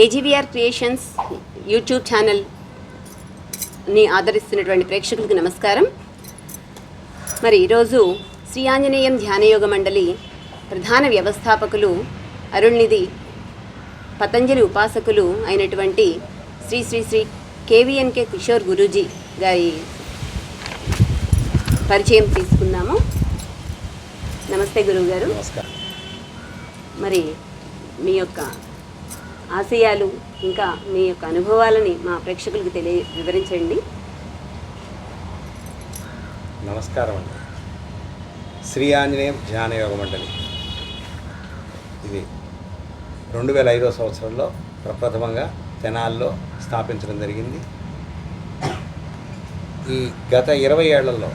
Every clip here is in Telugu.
ఏజీవీఆర్ క్రియేషన్స్ యూట్యూబ్ ఛానల్ని ఆదరిస్తున్నటువంటి ప్రేక్షకులకు నమస్కారం. మరి ఈరోజు శ్రీ ఆంజనేయం ధ్యానయోగ మండలి ప్రధాన వ్యవస్థాపకులు అరుణ్నిధి పతంజలి ఉపాసకులు అయినటువంటి శ్రీ శ్రీ శ్రీ కేవీఎన్కే కిషోర్ గురూజీ గారి పరిచయం తీసుకుందాము నమస్తే గురువు గారు నమస్కారం. మరి మీ యొక్క ఆశయాలు ఇంకా మీ యొక్క అనుభవాలని మా ప్రేక్షకులకు తెలియ వివరించండి. నమస్కారం అండి. శ్రీ ఆంజనేయం ధ్యానయోగ మండలి. ఇది రెండు వేల ఐదో సంవత్సరంలో ప్రప్రథమంగా తెనాల్లో స్థాపించడం జరిగింది. ఈ గత ఇరవై ఏళ్ళలో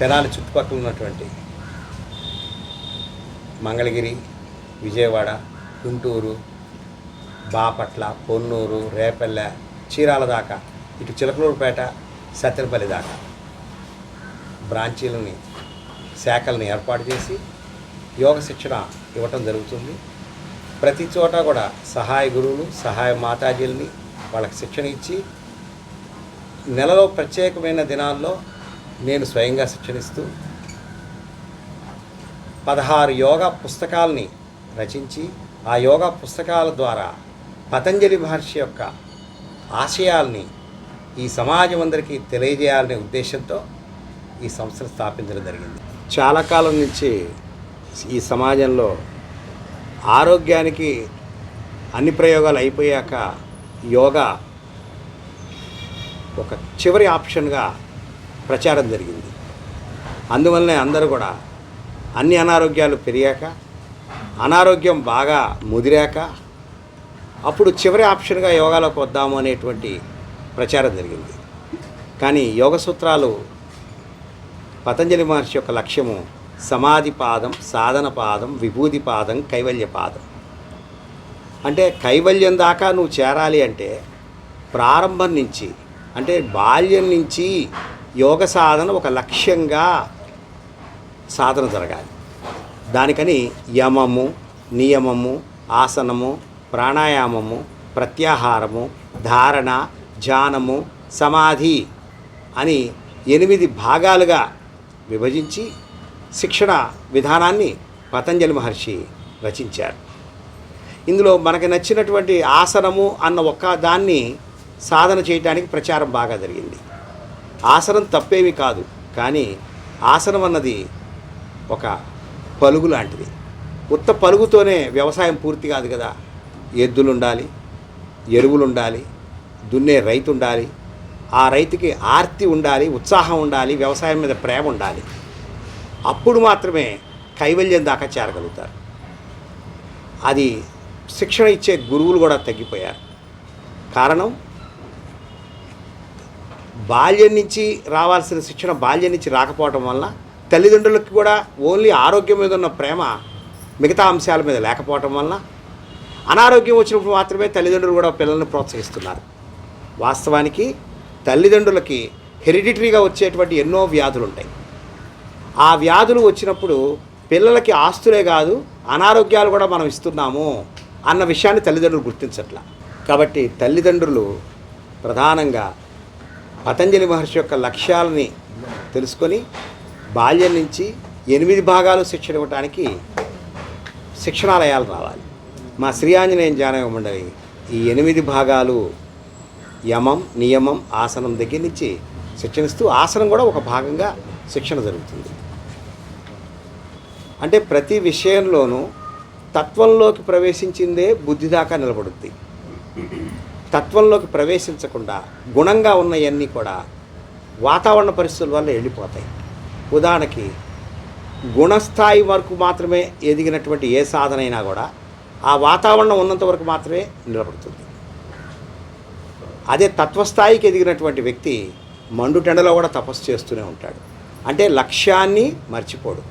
తెనాలి చుట్టుపక్కల ఉన్నటువంటి మంగళగిరి విజయవాడ గుంటూరు బాపట్ల పొన్నూరు రేపల్లె చీరాల దాకా ఇటు చిలకలూరుపేట సత్తెనపల్లి దాకా. బ్రాంచీలని శాఖల్ని ఏర్పాటు చేసి యోగ శిక్షణ ఇవ్వటం జరుగుతుంది. ప్రతి చోట కూడా సహాయ గురువులు సహాయ మాతాజీలని వాళ్ళకి శిక్షణ ఇచ్చి నెలలో ప్రత్యేకమైన దినాల్లో నేను స్వయంగా శిక్షణ ఇస్తూ పదహారు యోగా పుస్తకాలని రచించి ఆ యోగా పుస్తకాల ద్వారా పతంజలి మహర్షి యొక్క ఆశయాల్ని ఈ సమాజం అందరికీ తెలియజేయాలనే ఉద్దేశంతో ఈ సంస్థను స్థాపించడం జరిగింది. చాలా కాలం నుంచి ఈ సమాజంలో ఆరోగ్యానికి అన్ని ప్రయోగాలు అయిపోయాక యోగా ఒక చివరి ఆప్షన్గా ప్రచారం జరిగింది. అందువల్లనే అందరూ కూడా అన్ని అనారోగ్యాలు పెరిగాక అనారోగ్యం బాగా ముదిరాక అప్పుడు చివరి ఆప్షన్గా యోగాలోకి వద్దాము అనేటువంటి ప్రచారం జరిగింది. కానీ యోగ సూత్రాలు పతంజలి మహర్షి యొక్క లక్ష్యము సమాధి పాదం సాధన పాదం విభూతి పాదం కైవల్య పాదం. అంటే కైవల్యం దాకా నువ్వు చేరాలి అంటే ప్రారంభం నుంచి అంటే బాల్యం నుంచి యోగ సాధన ఒక లక్ష్యంగా సాధన జరగాలి. దానికని యమము నియమము ఆసనము ప్రాణాయామము ప్రత్యాహారము ధారణ ధ్యానము సమాధి అని ఎనిమిది భాగాలుగా విభజించి శిక్షణ విధానాన్ని పతంజలి మహర్షి రచించారు. ఇందులో మనకి నచ్చినటువంటి ఆసనము అన్న ఒక్క దాన్ని సాధన చేయడానికి ప్రచారం బాగా జరిగింది. ఆసనం తప్పేమీ కాదు కానీ ఆసనం అన్నది ఒక పలుగు లాంటిది ఉత్త పలుగుతోనే వ్యవసాయం పూర్తి కాదు కదా. ఎద్దులు ఉండాలి ఎరువులు ఉండాలి దున్నే రైతు ఉండాలి ఆ రైతుకి ఆర్తి ఉండాలి ఉత్సాహం ఉండాలి వ్యవసాయం మీద ప్రేమ ఉండాలి. అప్పుడు మాత్రమే కైవల్యం దాకా చేరగలుగుతారు. అది శిక్షణ ఇచ్చే గురువులు కూడా తగ్గిపోయారు. కారణం? బాల్యం నుంచి రావాల్సిన శిక్షణ బాల్యం నుంచి రాకపోవటం వల్ల తల్లిదండ్రులకు కూడా ఓన్లీ ఆరోగ్యం మీద ఉన్న ప్రేమ మిగతా అంశాల మీద లేకపోవటం వలన అనారోగ్యం వచ్చినప్పుడు మాత్రమే తల్లిదండ్రులు కూడా పిల్లల్ని ప్రోత్సహిస్తున్నారు. వాస్తవానికి తల్లిదండ్రులకి హెరిడిటరీగా వచ్చేటువంటి ఎన్నో వ్యాధులు ఉంటాయి. ఆ వ్యాధులు వచ్చినప్పుడు పిల్లలకి ఆస్తులే కాదు అనారోగ్యాలు కూడా మనం ఇస్తున్నాము అన్న విషయాన్ని తల్లిదండ్రులు గుర్తించట్లా. కాబట్టి తల్లిదండ్రులు ప్రధానంగా పతంజలి మహర్షి యొక్క లక్ష్యాలని తెలుసుకొని బాల్యం నుంచి ఎనిమిది భాగాలు శిక్షణ ఇవ్వడానికి శిక్షణాలయాలు రావాలి. మా శ్రీ ఆంజనేయం ధ్యాన మండలి ఈ ఎనిమిది భాగాలు యమం నియమం ఆసనం దగ్గర నుంచి శిక్షణిస్తూ ఆసనం కూడా ఒక భాగంగా శిక్షణ జరుగుతుంది. అంటే ప్రతి విషయంలోనూ తత్వంలోకి ప్రవేశించిందే బుద్ధి దాకా నిలబడుద్ది. తత్వంలోకి ప్రవేశించకుండా గుణంగా ఉన్నవన్నీ కూడా వాతావరణ పరిస్థితుల వల్ల వెళ్ళిపోతాయి. ఉదాహరణకి గుణస్థాయి వరకు మాత్రమే ఎదిగినటువంటి ఏ సాధన అయినా కూడా ఆ వాతావరణం ఉన్నంత వరకు మాత్రమే నిలబడుతుంది. అదే తత్వస్థాయికి ఎదిగినటువంటి వ్యక్తి మండుటెండలో కూడా తపస్సు చేస్తూనే ఉంటాడు. అంటే లక్ష్యాన్ని మర్చిపోడు.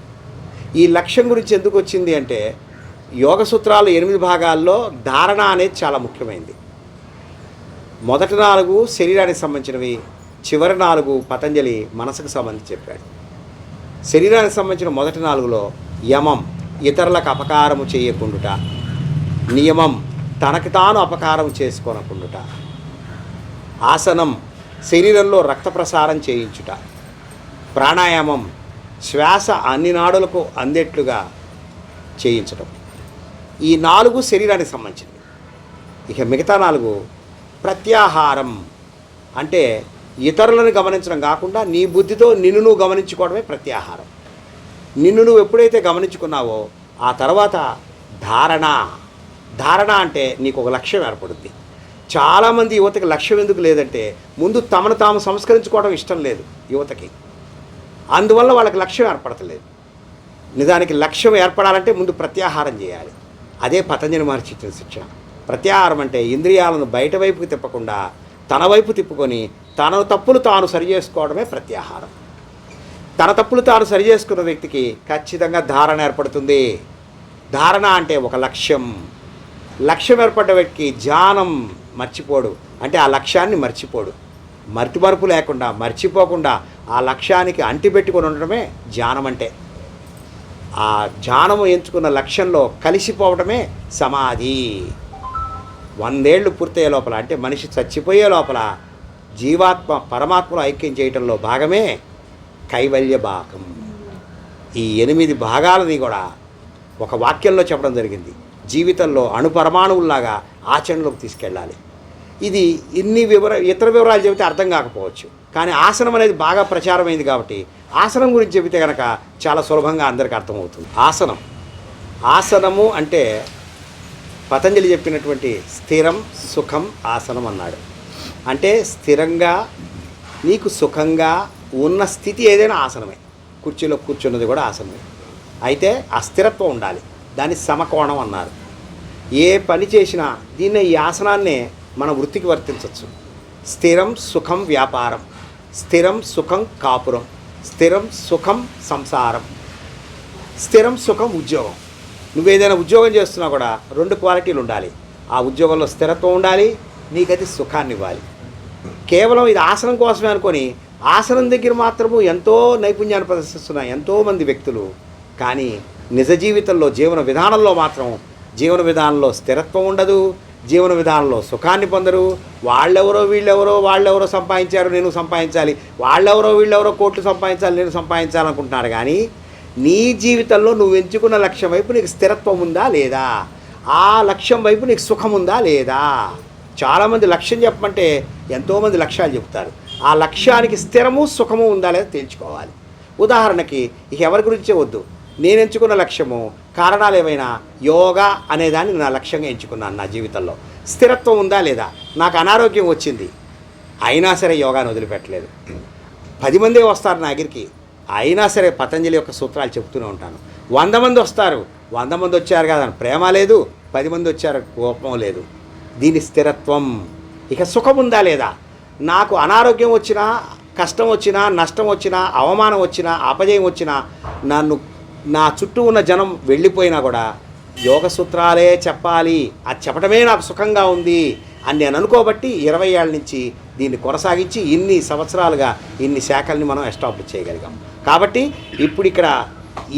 ఈ లక్ష్యం గురించి ఎందుకు వచ్చింది అంటే యోగ సూత్రాలు ఎనిమిది భాగాల్లో ధారణ అనేది చాలా ముఖ్యమైనది మొదటి నాలుగు శరీరానికి సంబంధించినవి చివరి నాలుగు పతంజలి మనసుకు సంబంధించి చెప్పాడు. శరీరానికి సంబంధించిన మొదటి నాలుగులో యమం ఇతరులకు అపకారము చేయకుండుట నియమం తనకి తాను అపకారం చేసుకోనకుండుట ఆసనం శరీరంలో రక్త ప్రసారం చేయించుట ప్రాణాయామం శ్వాస అన్ని నాడులకు అందేట్లుగా చేయించడం ఈ నాలుగు శరీరానికి సంబంధించినవి. ఇక మిగతా నాలుగు ప్రత్యాహారం అంటే ఇతరులను గమనించడం కాకుండా నీ బుద్ధితో నిన్ను నువ్వు గమనించుకోవడమే ప్రత్యాహారం. నిన్ను నువ్వు ఎప్పుడైతే గమనించుకున్నావో ఆ తర్వాత ధారణ. ధారణ అంటే నీకు ఒక లక్ష్యం ఏర్పడుద్ది. చాలామంది యువతకి లక్ష్యం ఎందుకు లేదంటే ముందు తమను తాము సంస్కరించుకోవడం ఇష్టం లేదు యువతకి. అందువల్ల వాళ్ళకి లక్ష్యం ఏర్పడతలేదు. నిజానికి లక్ష్యం ఏర్పడాలంటే ముందు ప్రత్యాహారం చేయాలి. అదే పతంజలి మహర్షి ఇచ్చిన శిక్షణ ప్రత్యాహారం అంటే ఇంద్రియాలను బయట వైపుకి తిప్పకుండా తన వైపు తిప్పుకొని తన తప్పులు తాను సరి చేసుకోవడమే ప్రత్యాహారం. తన తప్పులు తాను సరి చేసుకున్న వ్యక్తికి ఖచ్చితంగా ధారణ ఏర్పడుతుంది. ధారణ అంటే ఒక లక్ష్యం. లక్ష్యం ఏర్పడ్డ వ్యక్తికి ధ్యానం మర్చిపోడు. అంటే ఆ లక్ష్యాన్ని మర్చిపోడు. మర్తి మరుపు లేకుండా మర్చిపోకుండా ఆ లక్ష్యానికి అంటిపెట్టుకొని ఉండడమే ధ్యానం అంటే. ఆ ధ్యానము ఎంచుకున్న లక్ష్యంలో కలిసిపోవడమే సమాధి. వందేళ్ళు పూర్తయ్యే లోపల అంటే మనిషి చచ్చిపోయే లోపల జీవాత్మ పరమాత్మను ఐక్యం చేయటంలో భాగమే కైవల్య భాగం. ఈ ఎనిమిది భాగాలని కూడా ఒక వాక్యంలో చెప్పడం జరిగింది. జీవితంలో అణుపరమాణువుల్లాగా ఆచరణలోకి తీసుకెళ్ళాలి. ఇది ఇన్ని వివర ఇతర వివరాలు చెబితే అర్థం కాకపోవచ్చు. కానీ ఆసనం అనేది బాగా ప్రచారమైంది కాబట్టి ఆసనం గురించి చెబితే కనుక చాలా సులభంగా అందరికీ అర్థమవుతుంది. ఆసనం. ఆసనము అంటే పతంజలి చెప్పినటువంటి స్థిరం సుఖం ఆసనం అన్నాడు. అంటే స్థిరంగా నీకు సుఖంగా ఉన్న స్థితి ఏదైనా ఆసనమే. కుర్చీలో కూర్చున్నది కూడా ఆసనమే. అయితే ఆ స్థిరత్వం ఉండాలి. దాన్ని సమకోణం అన్నారు. ఏ పని చేసినా దీన్ని ఈ ఆసనాన్నే మన వృత్తికి వర్తించవచ్చు స్థిరం సుఖం వ్యాపారం. స్థిరం సుఖం కాపురం. స్థిరం సుఖం సంసారం. స్థిరం సుఖం ఉద్యోగం. నువ్వు ఏదైనా ఉద్యోగం చేస్తున్నా కూడా రెండు క్వాలిటీలు ఉండాలి. ఆ ఉద్యోగంలో స్థిరత్వం ఉండాలి నీకది సుఖాన్ని ఇవ్వాలి. కేవలం ఇది ఆసనం కోసమే అనుకొని ఆసనం దగ్గర మాత్రము ఎంతో నైపుణ్యాన్ని ప్రదర్శిస్తున్న ఎంతోమంది వ్యక్తులు కానీ నిజ జీవితంలో జీవన విధానంలో మాత్రం జీవన విధానంలో స్థిరత్వం ఉండదు జీవన విధానంలో సుఖాన్ని పొందరు. వాళ్ళెవరో వీళ్ళెవరో వాళ్ళెవరో సంపాదించారు నేను సంపాదించాలి వాళ్ళెవరో వీళ్ళెవరో కోట్లు సంపాదించాలి నేను సంపాదించాలనుకుంటున్నారు. కానీ నీ జీవితంలో నువ్వు ఎంచుకున్న లక్ష్యం వైపు నీకు స్థిరత్వం ఉందా లేదా? ఆ లక్ష్యం వైపు నీకు సుఖం ఉందా లేదా? చాలామంది లక్ష్యం చెప్పమంటే ఎంతోమంది లక్ష్యాలు చెప్తారు ఆ లక్ష్యానికి స్థిరము సుఖము ఉందా లేదా తేల్చుకోవాలి ఉదాహరణకి ఇక ఎవరి గురించే వద్దు. నేను ఎంచుకున్న లక్ష్యము కారణాలు ఏమైనా యోగా అనేదాన్ని నా లక్ష్యంగా ఎంచుకున్నాను నా జీవితంలో. స్థిరత్వం ఉందా లేదా? నాకు అనారోగ్యం వచ్చింది. అయినా సరే యోగాను వదిలిపెట్టలేదు. పది మందే వస్తారు నా దగ్గరికి. అయినా సరే పతంజలి యొక్క సూత్రాలు చెప్తూనే ఉంటాను. వంద మంది వస్తారు. వంద మంది వచ్చారు కదా ప్రేమ లేదు. పది మంది వచ్చారు కోపం లేదు. దీని స్థిరత్వం. ఇక సుఖం ఉందా లేదా? నాకు అనారోగ్యం వచ్చినా కష్టం వచ్చినా నష్టం వచ్చినా అవమానం వచ్చినా అపజయం వచ్చినా నన్ను నా చుట్టూ ఉన్న జనం వెళ్ళిపోయినా కూడా యోగ సూత్రాలే చెప్పాలి. అది చెప్పడమే నాకు సుఖంగా ఉంది అని నేను అనుకోబట్టి ఇరవై ఏళ్ళ నుంచి దీన్ని కొనసాగించి ఇన్ని సంవత్సరాలుగా ఇన్ని శాఖల్ని మనం ఎస్టాబ్లిష్ చేయగలిగాం. కాబట్టి ఇప్పుడు ఇక్కడ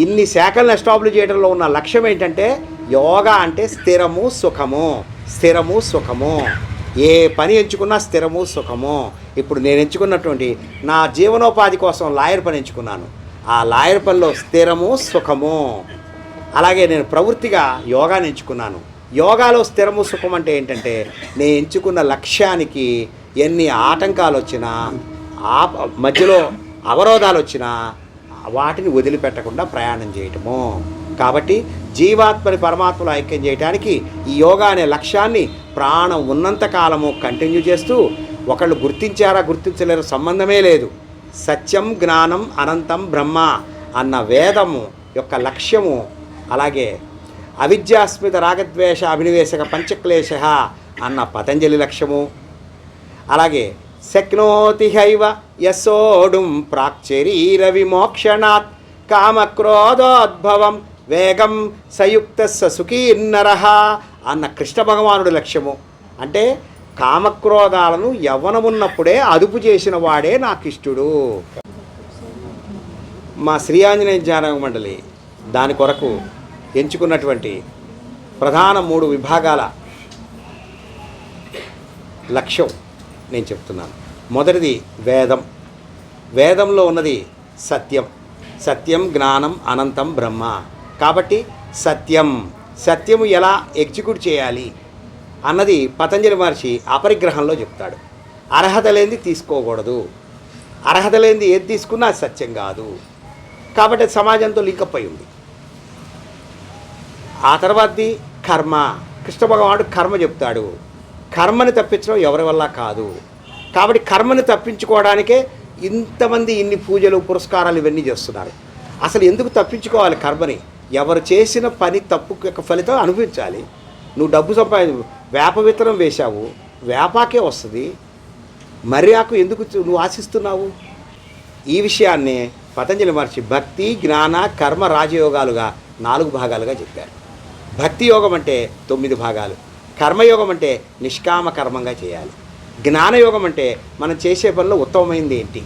ఇన్ని శాఖలను ఎస్టాబ్లిష్ చేయడంలో ఉన్న లక్ష్యం ఏంటంటే యోగా అంటే స్థిరము సుఖము. స్థిరము సుఖము. ఏ పని ఎంచుకున్నా స్థిరము సుఖము. ఇప్పుడు నేను ఎంచుకున్నటువంటి నా జీవనోపాధి కోసం లాయర్ పని ఎంచుకున్నాను. ఆ లాయర్ పనిలో స్థిరము సుఖము. అలాగే నేను ప్రవృత్తిగా యోగాని ఎంచుకున్నాను. యోగాలో స్థిరము సుఖం అంటే ఏంటంటే నేను ఎంచుకున్న లక్ష్యానికి ఎన్ని ఆటంకాలు వచ్చినా ఆ మధ్యలో అవరోధాలు వచ్చినా వాటిని వదిలిపెట్టకుండా ప్రయాణం చేయటము. కాబట్టి జీవాత్మని పరమాత్మలో ఐక్యం చేయడానికి ఈ యోగా అనే లక్ష్యాన్ని ప్రాణం ఉన్నంత కాలము కంటిన్యూ చేస్తూ ఒకళ్ళు గుర్తించారా గుర్తించలేరు సంబంధమే లేదు. సత్యం జ్ఞానం అనంతం బ్రహ్మ అన్న వేదము యొక్క లక్ష్యము. అలాగే అవిద్యాస్మిత రాగద్వేష అభినివేశక పంచక్లేశ అన్న పతంజలి లక్ష్యము. అలాగే శక్నోతి హైవ యశోడుం ప్రాక్చరీర విమోక్షణాత్ కామక్రోధోద్భవం వేగం సయుక్త సుఖీన్నర అన్న కృష్ణ భగవానుడి లక్ష్యము. అంటే కామక్రోధాలను యవ్వనమున్నప్పుడే అదుపు చేసిన వాడే నాకు ఇష్టుడు మా శ్రీ ఆంజనేయ జ్ఞాన మండలి దాని కొరకు ఎంచుకున్నటువంటి ప్రధాన మూడు విభాగాల లక్ష్యం నేను చెప్తున్నాను. మొదటిది వేదం. వేదంలో ఉన్నది సత్యం. సత్యం జ్ఞానం అనంతం బ్రహ్మ. కాబట్టి సత్యం. సత్యము ఎలా ఎగ్జిక్యూట్ చేయాలి అన్నది పతంజలి మహర్షి అపరిగ్రహంలో చెప్తాడు. అర్హత లేనిది తీసుకోకూడదు. అర్హత లేనిది ఏది తీసుకున్నా అది సత్యం కాదు. కాబట్టి సమాజంతో లింకప్ అయి ఉంది. ఆ తర్వాతది కర్మ. కృష్ణ భగవానుడు కర్మ చెప్తాడు. కర్మని తప్పించడం ఎవరి వల్ల కాదు. కాబట్టి కర్మని తప్పించుకోవడానికే ఇంతమంది ఇన్ని పూజలు పురస్కారాలు ఇవన్నీ చేస్తున్నారు. అసలు ఎందుకు తప్పించుకోవాలి కర్మని? ఎవరు చేసిన పని తప్పు యొక్క ఫలితం అనుభవించాలి. నువ్వు డబ్బు సంపాది వేప విత్తనం వేశావు వేపాకే వస్తుంది. మర్యాకు ఎందుకు నువ్వు ఆశిస్తున్నావు? ఈ విషయాన్ని పతంజలి మహర్షి భక్తి జ్ఞాన కర్మ రాజయోగాలుగా నాలుగు భాగాలుగా చెప్పారు. భక్తి యోగం అంటే తొమ్మిది భాగాలు. కర్మయోగం అంటే నిష్కామ కర్మంగా చేయాలి. జ్ఞానయోగం అంటే మనం చేసే పనిలో ఉత్తమమైంది ఏంటి?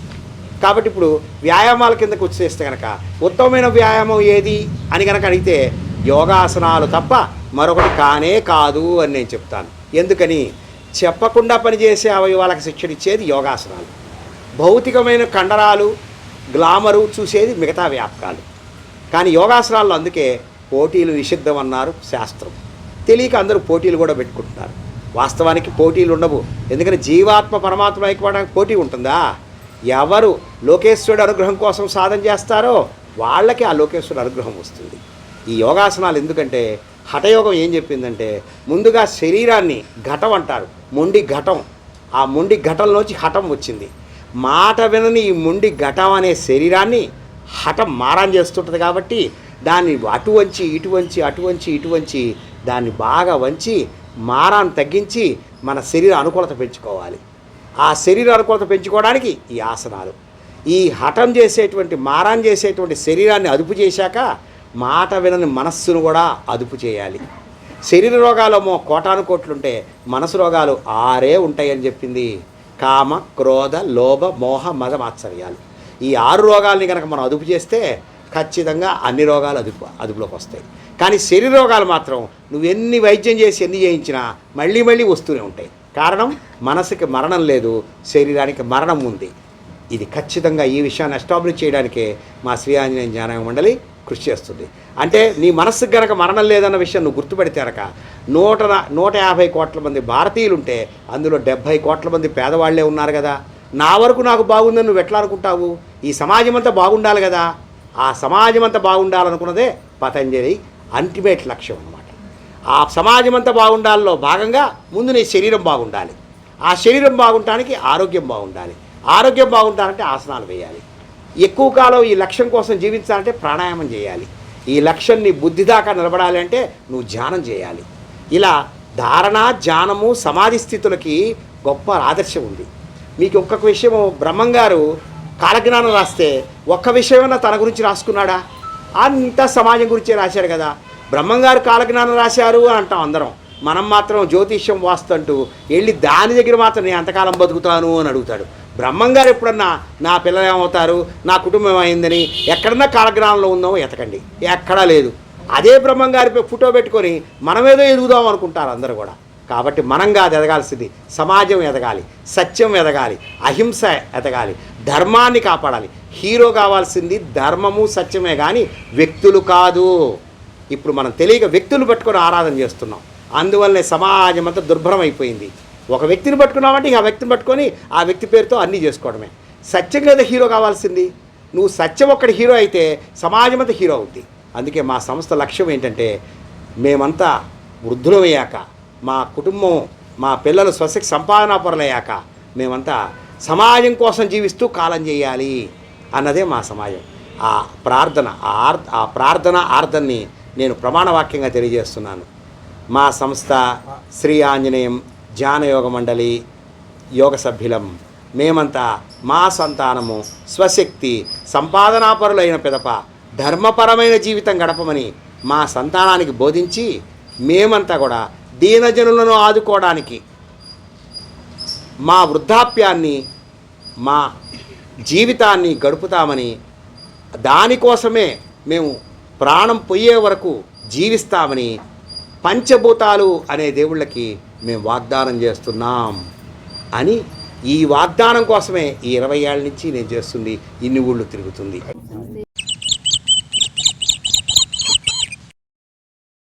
కాబట్టి ఇప్పుడు వ్యాయామాల కిందకు వచ్చేస్తే కనుక ఉత్తమమైన వ్యాయామం ఏది అని కనుక అడిగితే యోగాసనాలు తప్ప మరొకటి కానే కాదు అని నేను చెప్తాను. ఎందుకని? చెప్పకుండా పనిచేసే అవయవాలకు శిక్షణ ఇచ్చేది యోగాసనాలు. భౌతికమైన కండరాలు గ్లామరు చూసేది మిగతా వ్యాపకాలు. కానీ యోగాసనాల్లో అందుకే పోటీలు నిషిద్ధం అన్నారు శాస్త్రం. తెలియక అందరూ పోటీలు కూడా పెట్టుకుంటున్నారు. వాస్తవానికి పోటీలు ఉండవు. ఎందుకంటే జీవాత్మ పరమాత్మ అయిపోవడానికి పోటీ ఉంటుందా? ఎవరు లోకేశ్వరుడు అనుగ్రహం కోసం సాధన చేస్తారో వాళ్ళకి ఆ లోకేశ్వరుడు అనుగ్రహం వస్తుంది. ఈ యోగాసనాలు ఎందుకంటే హఠయోగం ఏం చెప్పిందంటే ముందుగా శరీరాన్ని ఘటం అంటారు మొండి ఘటం. ఆ మొండి ఘటంలోంచి హఠం వచ్చింది. మాట వినని ఈ మొండి ఘటం అనే శరీరాన్ని హఠం మారం చేస్తుంటుంది కాబట్టి దాన్ని అటు వంచి ఇటు వంచి అటు వంచి ఇటు వంచి దాన్ని బాగా వంచి మారాన్ని తగ్గించి మన శరీర అనుకూలత పెంచుకోవాలి. ఆ శరీర అనుకూలత పెంచుకోవడానికి ఈ ఆసనాలు. ఈ హఠం చేసేటువంటి మారాన్ చేసేటువంటి శరీరాన్ని అదుపు చేశాక మాట వినని మనస్సును కూడా అదుపు చేయాలి. శరీర రోగాలేమో కోటాను కోట్లుంటే మనసు రోగాలు ఆరే ఉంటాయని చెప్పింది కామ క్రోధ లోభ మోహ మద మాత్సర్యాలు. ఈ ఆరు రోగాల్ని కనుక మనం అదుపు చేస్తే ఖచ్చితంగా అన్ని రోగాలు అదుపు అదుపులోకి వస్తాయి. కానీ శరీర రోగాలు మాత్రం నువ్వు ఎన్ని వైద్యం చేసి ఎన్ని చేయించినా మళ్ళీ మళ్ళీ వస్తూనే ఉంటాయి. కారణం మనసుకి మరణం లేదు శరీరానికి మరణం ఉంది. ఇది ఖచ్చితంగా ఈ విషయాన్ని ఎస్టాబ్లిష్ చేయడానికే మా శ్రీ ఆంజనేయ జ్ఞాన మండలి కృషి చేస్తుంది. అంటే నీ మనస్సుకు గనక మరణం లేదన్న విషయం నువ్వు గుర్తుపెడితే కనుక నూట నూట యాభై కోట్ల మంది భారతీయులు ఉంటే అందులో డెబ్భై కోట్ల మంది పేదవాళ్ళే ఉన్నారు కదా. నా వరకు నాకు బాగుందని నువ్వు ఎట్లా అనుకుంటావు? ఈ సమాజం అంతా బాగుండాలి కదా. ఆ సమాజం అంతా బాగుండాలనుకున్నదే పతంజలి అల్టిమేట్ లక్ష్యం ఆ సమాజం అంతా బాగుండాలలో భాగంగా ముందు నీ శరీరం బాగుండాలి. ఆ శరీరం బాగుండటానికి ఆరోగ్యం బాగుండాలి. ఆరోగ్యం బాగుండాలంటే ఆసనాలు వేయాలి. ఎక్కువ కాలం ఈ లక్ష్యం కోసం జీవించాలంటే ప్రాణాయామం చేయాలి. ఈ లక్ష్యం నీ బుద్ధి దాకా నిలబడాలి అంటే నువ్వు ధ్యానం చేయాలి. ఇలా ధారణ ధ్యానము సమాధి స్థితులకి గొప్ప ఆదర్శం ఉంది. మీకు ఒక్కొక్క విషయము బ్రహ్మంగారు కాలజ్ఞానం రాస్తే ఒక్క విషయమైనా తన గురించి రాసుకున్నాడా? అంత సమాజం గురించే రాశాడు కదా. బ్రహ్మంగారు కాలజ్ఞానం రాశారు అని అంటాం అందరం. మనం మాత్రం జ్యోతిష్యం వాస్తంటూ వెళ్ళి దాని దగ్గర మాత్రం నేను ఎంతకాలం బతుకుతాను అని అడుగుతాడు. బ్రహ్మంగారు ఎప్పుడన్నా నా పిల్లలు ఏమవుతారు? నా కుటుంబం అయిందని ఎక్కడన్నా కాలజ్ఞానంలో ఉందామో ఎతకండి. ఎక్కడా లేదు. అదే బ్రహ్మంగారి ఫోటో పెట్టుకొని మనమేదో ఎదుగుదాం అనుకుంటారు అందరూ కూడా. కాబట్టి మనం కాదు ఎదగాల్సింది సమాజం ఎదగాలి సత్యం ఎదగాలి అహింస ఎదగాలి ధర్మాన్ని కాపాడాలి. హీరో కావాల్సింది ధర్మము సత్యమే కానీ వ్యక్తులు కాదు. ఇప్పుడు మనం తెలియక వ్యక్తులు పట్టుకొని ఆరాధన చేస్తున్నాం. అందువల్లనే సమాజం అంతా దుర్భరం అయిపోయింది. ఒక వ్యక్తిని పట్టుకున్నామంటే ఆ వ్యక్తిని పట్టుకొని ఆ వ్యక్తి పేరుతో అన్నీ చేసుకోవడమే. సత్యం కదా హీరో కావాల్సింది. నువ్వు సత్యం ఒక్కడి హీరో అయితే సమాజం అంతా హీరో అవుద్ది. అందుకే మా సంస్థ లక్ష్యం ఏంటంటే మేమంతా వృద్ధులమయ్యాక మా కుటుంబం మా పిల్లలు స్వశక్తి సంపాదనాపరులయ్యాక మేమంతా సమాజం కోసం జీవిస్తూ కాలం చేయాలి అన్నదే మా సమాజం. ఆ ప్రార్థన ఆ ఆర్ ఆ ప్రార్థన ఆర్థన్ని నేను ప్రమాణవాక్యంగా తెలియజేస్తున్నాను. మా సంస్థ శ్రీ ఆంజనేయం ధ్యానయోగ మండలి యోగ సభ్యులం. మేమంతా మా సంతానము స్వశక్తి సంపాదనాపరులైన పిదప ధర్మపరమైన జీవితం గడపమని మా సంతానానికి బోధించి మేమంతా కూడా దీనజనులను ఆదుకోవడానికి మా వృద్ధాప్యాన్ని మా జీవితాన్ని గడుపుతామని దానికోసమే మేము ప్రాణం పోయే వరకు జీవిస్తామని పంచభూతాలు అనే దేవుళ్ళకి మేము వాగ్దానం చేస్తున్నాం అని ఈ వాగ్దానం కోసమే ఈ ఇరవై ఏళ్ళ నుంచి నేను చేస్తుంది. ఇన్ని ఊళ్ళు తిరుగుతుంది.